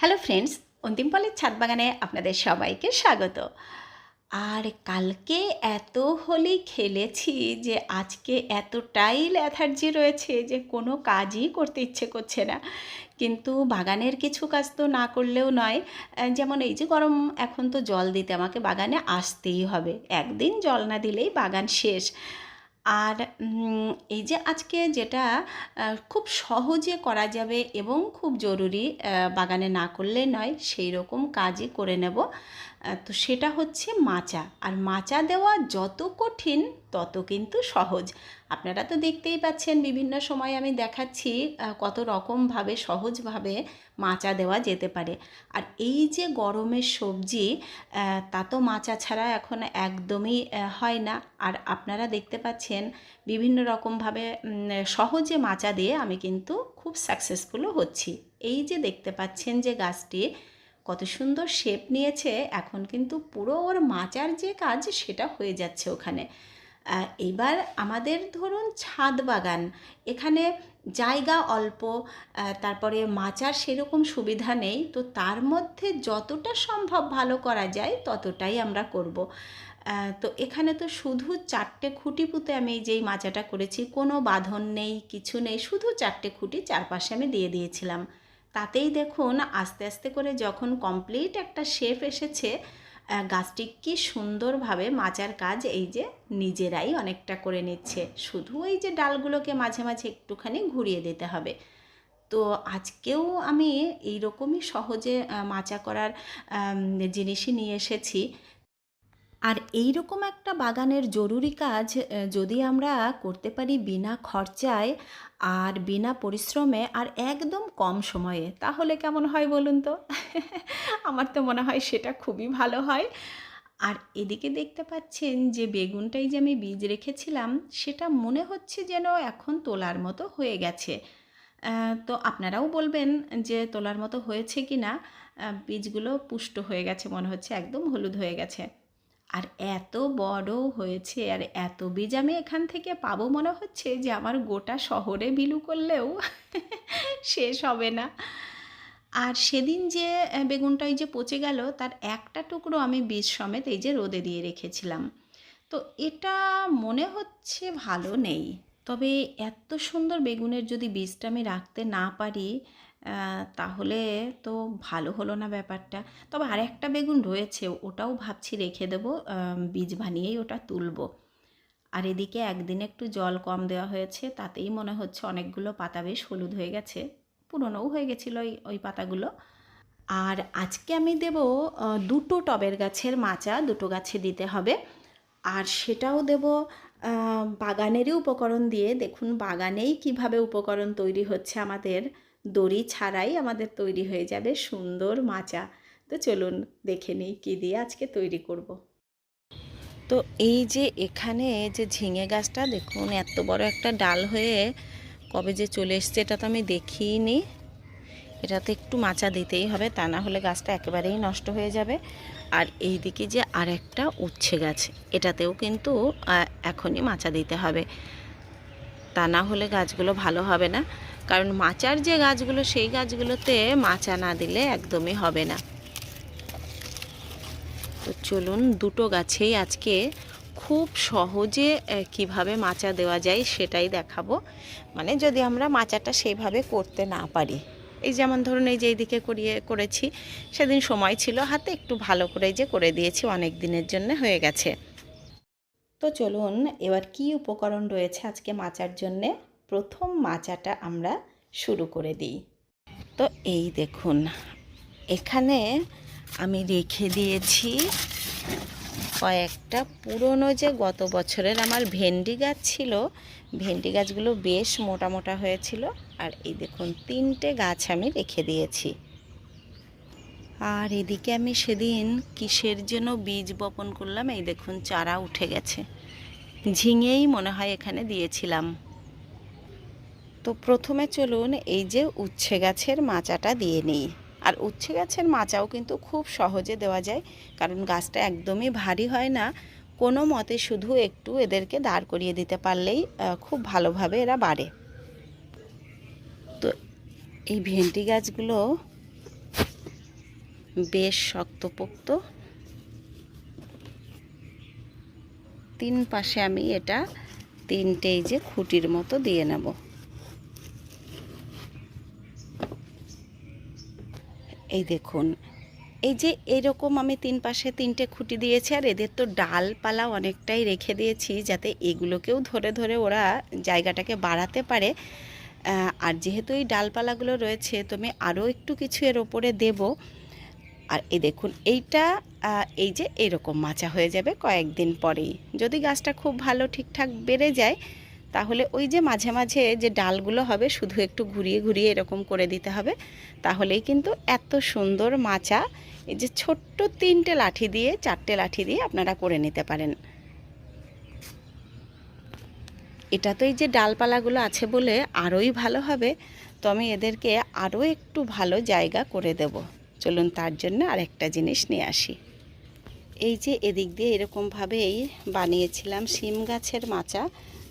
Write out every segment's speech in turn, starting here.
Hello friends অন্তিম পালের ছাদ বাগানে আপনাদের সবাইকে স্বাগত। আর কালকে এত হোলি খেলেছি যে আজকে এতটাই ল্যাথার্জি রয়েছে যে কোনো কাজই করতে ইচ্ছে করছে না। কিন্তু বাগানের কিছু কাজ তো না করলেও নয়। যেমন এই যে গরম, এখন তো জল দিতে আমাকে বাগানে আসতেই হবে। একদিন জল না দিলেই বাগান শেষ। আর এই যে আজকে যেটা খুব সহজে করা যাবে এবং খুব জরুরি বাগানে না করলে নয় সেই রকম কাজই করে নেব। তো সেটা হচ্ছে মাচা। আর মাচা দেওয়া যত কঠিন, তত কিন্তু সহজ। আপনারা তো দেখতেই পাচ্ছেন বিভিন্ন সময় আমি দেখাচ্ছি কত রকমভাবে সহজভাবে মাচা দেওয়া যেতে পারে। আর এই যে গরমের সবজি তা তো মাচা ছাড়া এখন একদমই হয় না। আর আপনারা দেখতে পাচ্ছেন বিভিন্ন রকমভাবে সহজে মাচা দিয়ে আমি কিন্তু খুব সাকসেসফুলও হচ্ছি। এই যে দেখতে পাচ্ছেন যে গাছটি কত সুন্দর শেপ নিয়েছে, এখন কিন্তু পুরো ওর মাচার যে কাজ সেটা হয়ে যাচ্ছে ওখানে। এবার আমাদের ধরুন ছাদ বাগান, এখানে জায়গা অল্প তারপরে মাচার সেরকম সুবিধা নেই, তো তার মধ্যে যতটা সম্ভব ভালো করা যায় ততটাই আমরা করব। তো এখানে তো শুধু চারটে খুঁটি পুঁতে আমি যেই মাচাটা করেছি, কোনো বাঁধন নেই, কিছু নেই, শুধু চারটে খুঁটি চারপাশে আমি দিয়ে দিয়েছিলাম। তাতেই দেখুন আস্তে আস্তে করে যখন কমপ্লিট একটা শেপ এসেছে গাছটি কি সুন্দরভাবে মাচার কাজ এই যে নিজেরাই অনেকটা করে নিচ্ছে। শুধু এই যে ডালগুলোকে মাঝে মাঝে একটুখানি ঘুরিয়ে দিতে হবে। তো আজকেও আমি এই রকমই সহজে মাচা করার জিনিসই নিয়ে এসেছি। আর এই রকম একটা বাগানের জরুরি কাজ যদি আমরা করতে পারি বিনা খরচায় আর বিনা পরিশ্রমে আর একদম কম সময়ে, তাহলে কেমন হয় বলুন তো? আমার তো মনে হয় সেটা খুবই ভালো হয়। আর এদিকে দেখতে পাচ্ছেন যে বেগুনটাই যে আমি বীজ রেখেছিলাম, সেটা মনে হচ্ছে যেন এখন তোলার মতো হয়ে গেছে। তো আপনারাও বলবেন যে তোলার মতো হয়েছে কি না বীজগুলো পুষ্ট হয়ে গেছে, মনে হচ্ছে একদম হলুদ হয়ে গেছে। আর এত বড় হয়েছে আর এত বীজ আমি এখান থেকে পাবো মনে হচ্ছে যে আমার গোটা শহরে বিলু করলেও শেষ হবে না। আর সেদিন যে বেগুনটা ওই যে পচে গেল, তার একটা টুকরো আমি বীজ সমেত এই যে রোদে দিয়ে রেখেছিলাম। তো এটা মনে হচ্ছে ভালো নেই। তবে এত সুন্দর বেগুনের যদি বীজটা আমি রাখতে না পারি তাহলে তো ভালো হলো না ব্যাপারটা। তবে আর একটা বেগুন রয়েছে, ওটাও ভাবছি রেখে দেবো বীজ বানিয়েই ওটা তুলব। আর এদিকে একদিন একটু জল কম দেওয়া হয়েছে, তাতেই মনে হচ্ছে অনেকগুলো পাতা বেশ হলুদ হয়ে গেছে, পুরনোও হয়ে গেছিল ওই ওই পাতাগুলো। আর আজকে আমি দেব দুটো টবের গাছের মাচা, দুটো গাছে দিতে হবে। আর সেটাও দেব বাগানেরই উপকরণ দিয়ে। দেখুন, বাগানেই কীভাবে উপকরণ তৈরি হচ্ছে আমাদের। দড়ি ছাড়াই আমাদের তৈরি হয়ে যাবে সুন্দর মাচা। তো চলুন দেখে নিই কী দিয়ে আজকে তৈরি করব। তো এই যে এখানে যে ঝিঙে গাছটা, দেখুন এত বড় একটা ডাল হয়ে কবে যে চলে এসছে, এটা তো আমি দেখিনি এটাতে একটু মাচা দিতেই হবে, তা না হলে গাছটা একেবারেই নষ্ট হয়ে যাবে। আর এই দিকে যে আরেকটা উচ্ছে গাছ, এটাতেও কিন্তু এখনই মাচা দিতে হবে। তা না হলে গাছগুলো ভালো হবে না। কারণ মাচার যে গাছগুলো, সেই গাছগুলোতে মাচা না দিলে একদমই হবে না। তো চলুন দুটো গাছেই আজকে খুব সহজে কীভাবে মাচা দেওয়া যায় সেটাই দেখাবো। মানে যদি আমরা মাচাটা সেইভাবে করতে না পারি। এই যেমন ধরুন, এই যে এইদিকে করিয়ে করেছি, সেদিন সময় ছিল হাতে, একটু ভালো করে যে করে দিয়েছি, অনেক দিনের জন্য হয়ে গেছে। তো চলুন এবার কি উপকরণ রয়েছে আজকে মাচার জন্যে? প্রথম মাচাটা আমরা শুরু করে দিই। তো এই দেখুন, এখানে আমি রেখে দিয়েছি কয়েকটা পুরনো যে গত বছরের আমার ভেন্ডি গাছ ছিল, ভেন্ডি গাছগুলো বেশ মোটা মোটা হয়েছিল। আর এই দেখুন, তিনটে গাছ আমি রেখে দিয়েছি। আর এদিকে আমি সেদিন কিসের জন্য বীজ বপন করলাম, এই দেখুন চারা উঠে গেছে। ঝিঙেই মনে হয় এখানে দিয়েছিলাম। তো প্রথমে চলুন এই যে উচ্ছে গাছের মাচাটা দিয়ে নিই। আর উচ্ছে গাছের মাচাও কিন্তু খুব সহজে দেওয়া যায়, কারণ গাছটা একদমই ভারী হয় না। কোনো মতে শুধু একটু এদেরকে দাঁড় করিয়ে দিতে পারলেই খুব ভালোভাবে এরা বাড়ে। তো এই ভেন্ডি গাছগুলো বেশ শক্তপোক্ত। তিন পাশে আমি এটা তিনটে এই যে খুঁটির মতো দিয়ে নেব। এই দেখুন, এই যে এরকম আমি তিন পাশে তিনটে খুঁটি দিয়েছি, আর এদের তো ডালপালা অনেকটাই রেখে দিয়েছি, যাতে এগুলোকেও ধরে ধরে ওরা জায়গাটাকে বাড়াতে পারে। আর যেহেতু এই ডালপালাগুলো রয়েছে, তো আমি আরও একটু কিছু এর ওপরে দেব। আর এই দেখুন, এইটা এই যে এরকম মাচা হয়ে যাবে কয়েকদিন পরেই। যদি গাছটা খুব ভালো ঠিকঠাক বেড়ে যায়, তাহলে ওই যে মাঝে মাঝে যে ডালগুলো হবে, শুধু একটু ঘুরিয়ে ঘুরিয়ে এরকম করে দিতে হবে। তাহলেই কিন্তু এত সুন্দর মাচা, এই যে ছোট্ট তিনটে লাঠি দিয়ে, চারটে লাঠি দিয়ে আপনারা করে নিতে পারেন। এটা তো এই যে ডালপালাগুলো আছে বলে আরোই ভালো হবে তো আমি এদেরকে আরও একটু ভালো জায়গা করে দেব। চলুন তার জন্য আর একটা জিনিস নিয়ে আসি। এই যে এদিক দিয়ে এরকমভাবেই বানিয়েছিলাম শিম গাছের মাচা।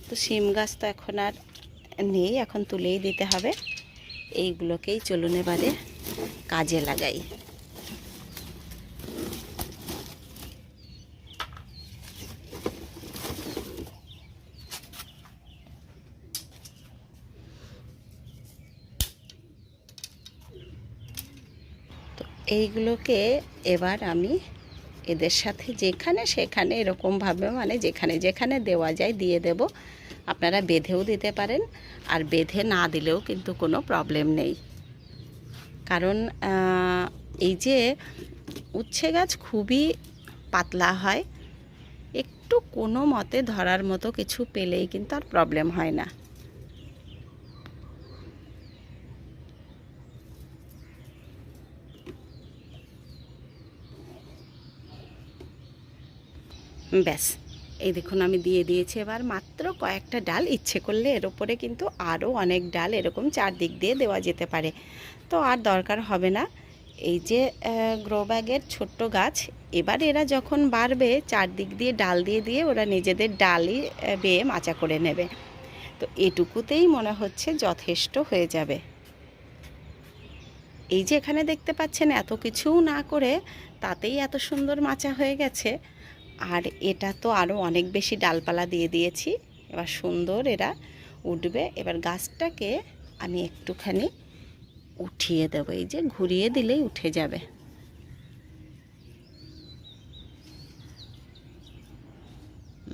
তো শিম গাছ তো এখন আর নেই, এখন তুলেই দিতে হবে। এইগুলোকেই চলুন এবারে কাজে লাগাই। এইগুলোকে এবার আমি এদের সাথে যেখানে সেখানে এরকমভাবে মানে যেখানে যেখানে দেওয়া যায় দিয়ে দেব। আপনারা বেঁধেও দিতে পারেন আর বেঁধে না দিলেও কিন্তু কোনো প্রবলেম নেই। কারণ এই যে উচ্ছে গাছ খুবই পাতলা হয়, একটু কোনো মতে ধরার মতো কিছু পেলেই কিন্তু আর প্রবলেম হয় না। ব্যাস। এই দেখুন, আমি দিয়ে দিয়েছি এবার মাত্র কয়েকটা ডাল। ইচ্ছে করলে এর ওপরে কিন্তু আরও অনেক ডাল এরকম চারদিক দিয়ে দেওয়া যেতে পারে। তো আর দরকার হবে না। এই যে গ্রো ব্যাগের ছোট্ট গাছ, এবার এরা যখন বাড়বে, চারদিক দিয়ে ডাল দিয়ে দিয়ে ওরা নিজেদের ডালই বেয়ে মাচা করে নেবে। তো এটুকুতেই মনে হচ্ছে যথেষ্ট হয়ে যাবে। এই যে এখানে দেখতে পাচ্ছেন, এত কিছুও না করে তাতেই এত সুন্দর মাচা হয়ে গেছে। আর এটা তো আরও অনেক বেশি ডালপালা দিয়ে দিয়েছি। এবার সুন্দর এরা উঠবে। এবার গাছটাকে আমি একটুখানি উঠিয়ে দেবো। এই যে ঘুরিয়ে দিলেই উঠে যাবে।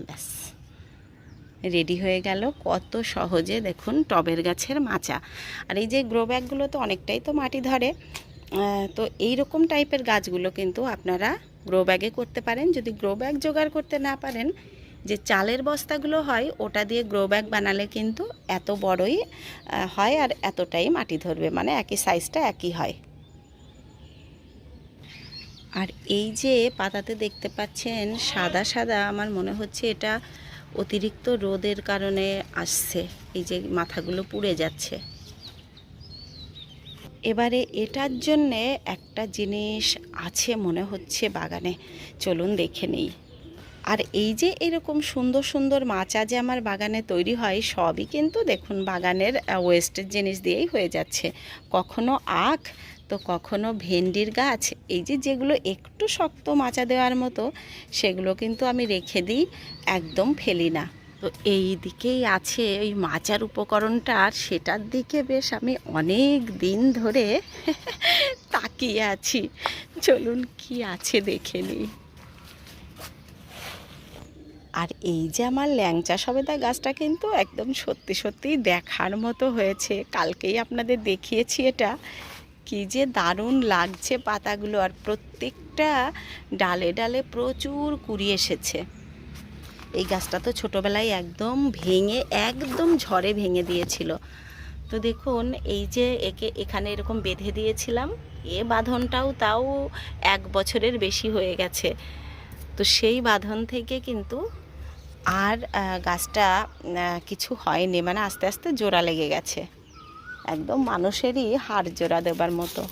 ব্যাস। রেডি হয়ে গেল কত সহজে দেখুন টবের গাছের মাচা। আর এই যে গ্রো ব্যাগগুলো তো অনেকটাই তো মাটি ধরে। তো এই রকম টাইপের গাছগুলো কিন্তু আপনারা গ্রো ব্যাগে করতে পারেন। যদি গ্রো ব্যাগ জোগাড় করতে না পারেন, যে চালের বস্তাগুলো হয়, ওটা দিয়ে গ্রো ব্যাগ বানালে কিন্তু এত বড়ই হয় আর এতটাই মাটি ধরবে। মানে একই সাইজটা একই হয়। আর এই যে পাতাতে দেখতে পাচ্ছেন, সাদা সাদা, আমার মনে হচ্ছে এটা অতিরিক্ত রোদের কারণে আসছে। এই যে মাথাগুলো পুড়ে যাচ্ছে। এবারে এটার জন্যে একটা জিনিস আছে মনে হচ্ছে বাগানে। চলুন দেখে নেই। আর এই যে এরকম সুন্দর সুন্দর মাচা যে আমার বাগানে তৈরি হয়, সবই কিন্তু দেখুন বাগানের ওয়েস্টের জিনিস দিয়েই হয়ে যাচ্ছে। কখনো আখ, তো কখনো ভেন্ডির গাছ, এই যে যেগুলো একটু শক্ত মাচা দেওয়ার মতো, সেগুলো কিন্তু আমি রেখে দিই, একদম ফেলি না। তো এই দিকেই আছে ওই মাচার উপকরণটা, আর সেটার দিকে বেশ আমি অনেক দিন ধরে তাকিয়ে আছি। চলুন কি আছে দেখে নিই। আর এই যে আমার ল্যাংচা সবেদা গাছটা কিন্তু একদম সত্যি সত্যি দেখার মতো হয়েছে। কালকেই আপনাদের দেখিয়েছি এটা। কি যে দারুণ লাগছে পাতাগুলো, আর প্রত্যেকটা ডালে ডালে প্রচুর কুড়ি এসেছে। এই গাছটা তো ছোটোবেলায় একদম ভেঙে, একদম ঝড়ে ভেঙে দিয়েছিল। তো দেখুন, এই যে একে, এখানে এরকম বেঁধে দিয়েছিলাম, এ বাঁধনটাও তাও এক বছরের বেশি হয়ে গেছে। তো সেই বাঁধন থেকে কিন্তু আর গাছটা কিছু হয়নি মানে আস্তে আস্তে জোড়া লেগে গেছে। একদম মানুষেরই হাড় জোড়া দেবার মতো।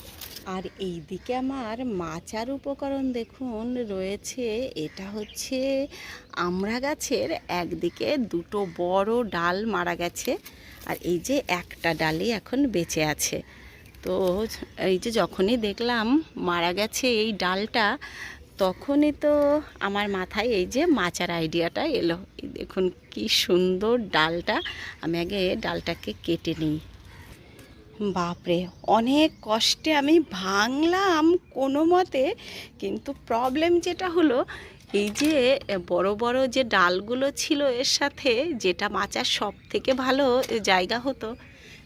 আর এই দিকে আমার মাচার উপকরণ দেখুন, রয়েছে। এটা হচ্ছে আমড়া গাছের একদিকে দুটো বড় ডাল মারা গেছে আর এই যে একটা ডালই এখন বেঁচে আছে। তো এই যে যখনই দেখলাম মারা গেছে এই ডালটা, তখনই তো আমার মাথায় এই যে মাচার আইডিয়াটা এলো। দেখুন কি সুন্দর ডালটা। আমি আগে ডালটাকে কেটে নিই। বাপরে, অনেক কষ্টে আমি ভাঙলাম কোনো মতে, কিন্তু প্রবলেম যেটা হলো, এই যে বড় বড় যে ডালগুলো ছিল এর সাথে যেটা মাচার সব থেকে ভালো জায়গা হতো,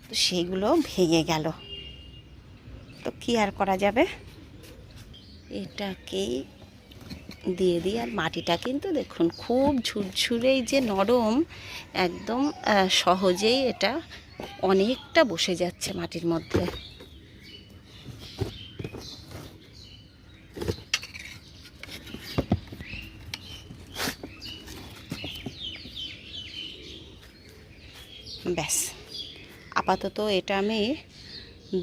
তো সেগুলো ভেঙে গেল। তো কি আর করা যাবে? এটাকেই দিয়ে দিই, আর মাটিটা কিন্তু দেখুন, খুব ঝুরঝুরেই যে নরম, একদম সহজেই এটা অনেকটা বসে যাচ্ছে মাটির মধ্যে। ব্যাস, আপাতত এটা আমি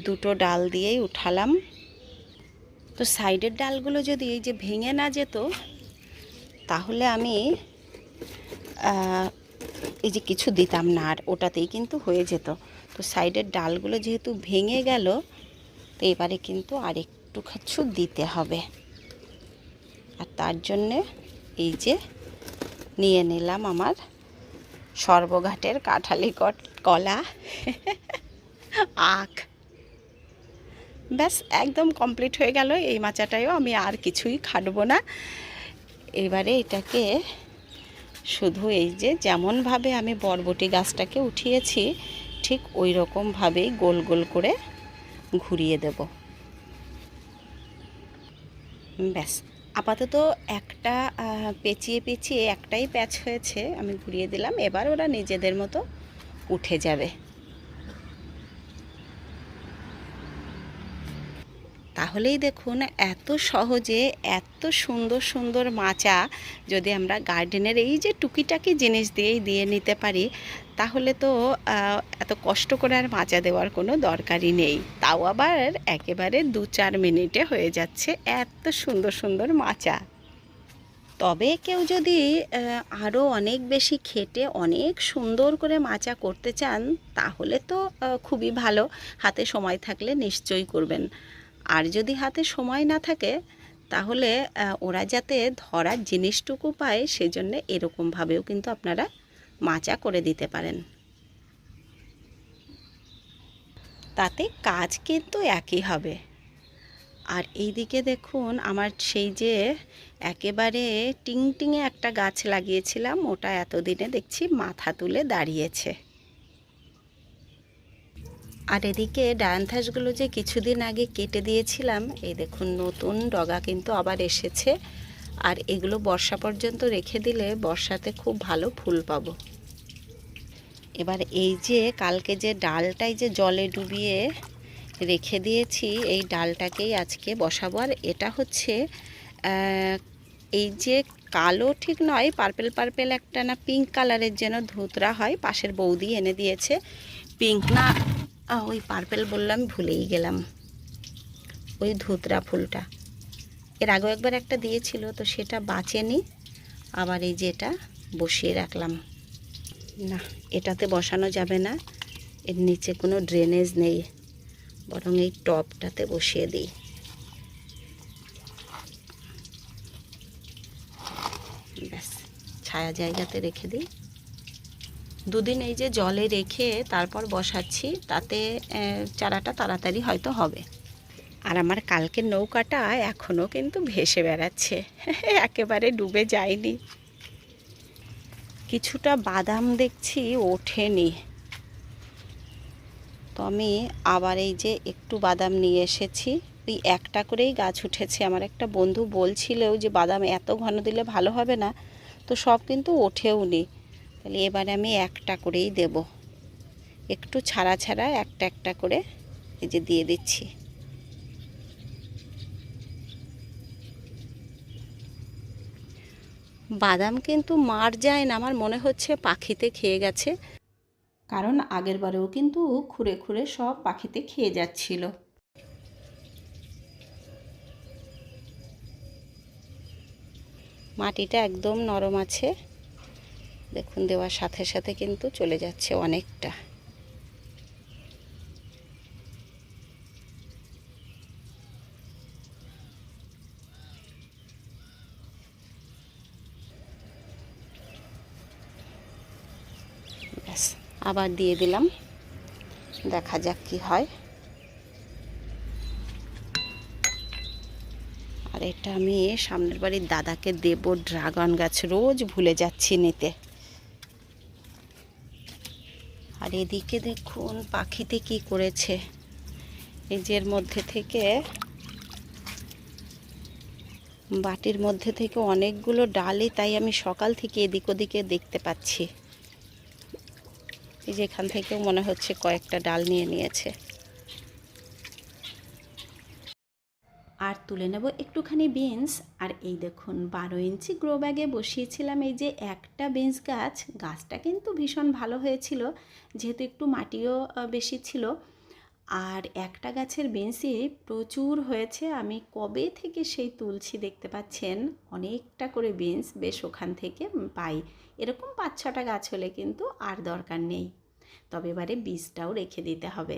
দুটো ডাল দিয়েই উঠালাম। তো সাইডের ডালগুলো যদি এই যে ভেঙে না যেত, তাহলে আমি এই যে কিছু দিতাম না, আর ওটাতেই কিন্তু হয়ে যেত। তো সাইডের ডালগুলো যেহেতু ভেঙে গেল, তো এবারে কিন্তু আর একটু কিছু দিতে হবে। আর তার জন্যে এই যে নিয়ে নিলাম আমার সর্বঘাটের কাঁঠালি কলা, আখ। ব্যাস, একদম কমপ্লিট হয়ে গেল। এই মাচাটায়ও আমি আর কিছুই খাটবো না। এবারে এটাকে শুধু এই যে যেমনভাবে আমি বরবটি গাছটাকে উঠিয়েছি, ঠিক ওই রকমভাবেই গোল গোল করে ঘুরিয়ে দেব। ব্যাস, আপাতত একটা পেঁচিয়ে পেঁচিয়ে একটাই প্যাচ হয়েছে, আমি ঘুরিয়ে দিলাম, এবার ওরা নিজেদের মতো উঠে যাবে। তাহলেই দেখুন এত সহজে, এত সুন্দর সুন্দর মাচা যদি আমরা গার্ডেনের এই যে টুকিটাকি জিনিস দিয়েই দিয়ে নিতে পারি, তাহলে তো এত কষ্ট করে আর মাচা দেওয়ার কোনো দরকারই নেই। তাও আবার একেবারে দু চার মিনিটে হয়ে যাচ্ছে এত সুন্দর সুন্দর মাচা। তবে কেউ যদি আরও অনেক বেশি খেটে অনেক সুন্দর করে মাচা করতে চান, তাহলে তো খুবই ভালো। হাতে সময় থাকলে নিশ্চয়ই করবেন। আর যদি হাতে সময় না থাকে, তাহলে ওরা যাতে ধরার জিনিসটুকু পায়, সেজন্য এরকমভাবেও কিন্তু আপনারা মাচা করে দিতে পারেন। তাতে কাজ কিন্তু একই হবে। আর এইদিকে দেখুন, আমার সেই যে একেবারে টিংটিঙে একটা গাছ লাগিয়েছিলাম, ওটা এতদিনে দেখছি মাথা তুলে দাঁড়িয়েছে। আর এদিকে ডায়ান্থাসগুলো যে কিছুদিন আগে কেটে দিয়েছিলাম, এই দেখুন নতুন ডগা কিন্তু আবার এসেছে। আর এগুলো বর্ষা পর্যন্ত রেখে দিলে বর্ষাতে খুব ভালো ফুল পাবো। এবার এই যে কালকে যে ডালটাই যে জলে ডুবিয়ে রেখে দিয়েছি, এই ডালটাকেই আজকে বসাবো। আর এটা হচ্ছে এই যে কালো ঠিক নয়, পার্পেল পার্পেল একটা না পিঙ্ক কালারের যেন ধুতরা হয়, পাশের বৌদি এনে দিয়েছে। পিঙ্ক না ওই পার্পেল বললাম ভুলেই গেলাম। ওই ধুতরা ফুলটা। এর আগেও একবার একটা দিয়েছিল তো সেটা বাঁচেনি। আবার এই যে এটা বসিয়ে রাখলাম। না। এটাতে বসানো যাবে না। এর নিচে কোনো ড্রেনেজ নেই। বরং এই টপটাতে বসিয়ে দিই। ব্যাস ছায়া জায়গাতে রেখে দিই। দুদিন এই যে জলে রেখে তারপর বসাচ্ছি, তাতে চারাটা তাড়াতাড়ি হয়তো হবে। আর আমার কালকের নৌকাটা এখনও কিন্তু ভেসে বেড়াচ্ছে। একেবারে ডুবে যায়নি। কিছুটা বাদাম দেখছি ওঠেনি। তো আমি আবার এই যে একটু বাদাম নিয়ে এসেছি। ওই একটা করেই গাছ উঠেছে। আমার একটা বন্ধু বলছিলেও যে বাদাম এত ঘন দিলে ভালো হবে না। তো সব কিন্তু ওঠেও নি তাহলে এবারে আমি একটা করেই দেব। একটু ছাড়া ছাড়া একটা একটা করে এই যে দিয়ে দিচ্ছি। বাদাম কিন্তু মার যায় না, আমার মনে হচ্ছে পাখিতে খেয়ে গেছে। কারণ আগের বারেও কিন্তু খুঁড়ে খুঁড়ে সব পাখিতে খেয়ে যাচ্ছিল। মাটিটা একদম নরম আছে। দেখুন, দেওয়ার সাথে সাথে কিন্তু চলে যাচ্ছে অনেকটা। ব্যাস, আবার দিয়ে দিলাম। দেখা যাক কি হয়। আর এটা আমি সামনের বাড়ির দাদাকে দেব ড্রাগন গাছ, রোজ ভুলে যাচ্ছি নিতে। এদিকে দেখুন পাখিতে কি করেছে। এজের মধ্যে থেকে, বাটির মধ্যে থেকে অনেকগুলো ডালে তাই আমি সকাল থেকে এদিক ওদিকে দেখতে পাচ্ছি। এই যে এখান থেকেও মনে হচ্ছে কয়েকটা ডাল নিয়ে নিয়েছে আর তুলে নেব একটুখানি বিনস আর এই দেখুন, বারো ইঞ্চি গ্রো ব্যাগে বসিয়েছিলাম এই যে একটা বিনস গাছ। গাছটা কিন্তু ভীষণ ভালো হয়েছিল, যেহেতু একটু মাটিও বেশি ছিল। আর একটা গাছের বেঞ্চি প্রচুর হয়েছে, আমি কবে থেকে সেই তুলছি দেখতে পাচ্ছেন? অনেকটা করে বেঞ্চ বেশ ওখান থেকে পাই। এরকম পাঁচ ছটা গাছ হলে কিন্তু আর দরকার নেই। তবে এবারে বীজটাও রেখে দিতে হবে।